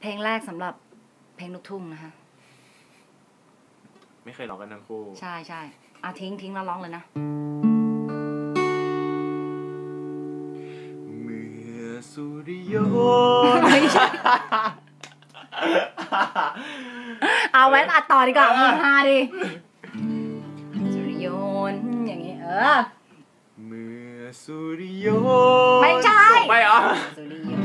เพลงแรกสำหรับเพลงลูกทุ่งนะคะ ไม่เคยร้องกันทั้งคู่ ใช่ใช่อะทิ้งทิ้งแล้วร้องเลยนะ เมื่อสุริยนไม่ใช่ เอาไว้ตัดต่อดีกว่ามึงฮาดิสุริยนต์อย่างงี้ เออ เมื่อสุริยนไม่ใช่ไม่เหรอสุริย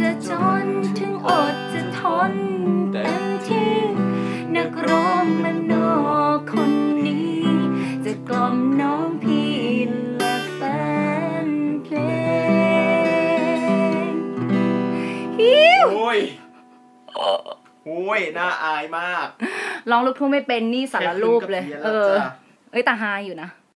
จะจนถึงอดจะทนเต็มที่ นักร้องมันนอกคนนี้ จะกล่อมน้องพี่และแฟนเพลงฮิวโอ้ยโอ้ยน่าอายมาก ร้องลูกทุ่งไม่เป็นนี่สารรูปเลยแค่ขึ้นกับพียนเอแล้วอจ้ะเอ้ยแต่ฮาอยู่นะ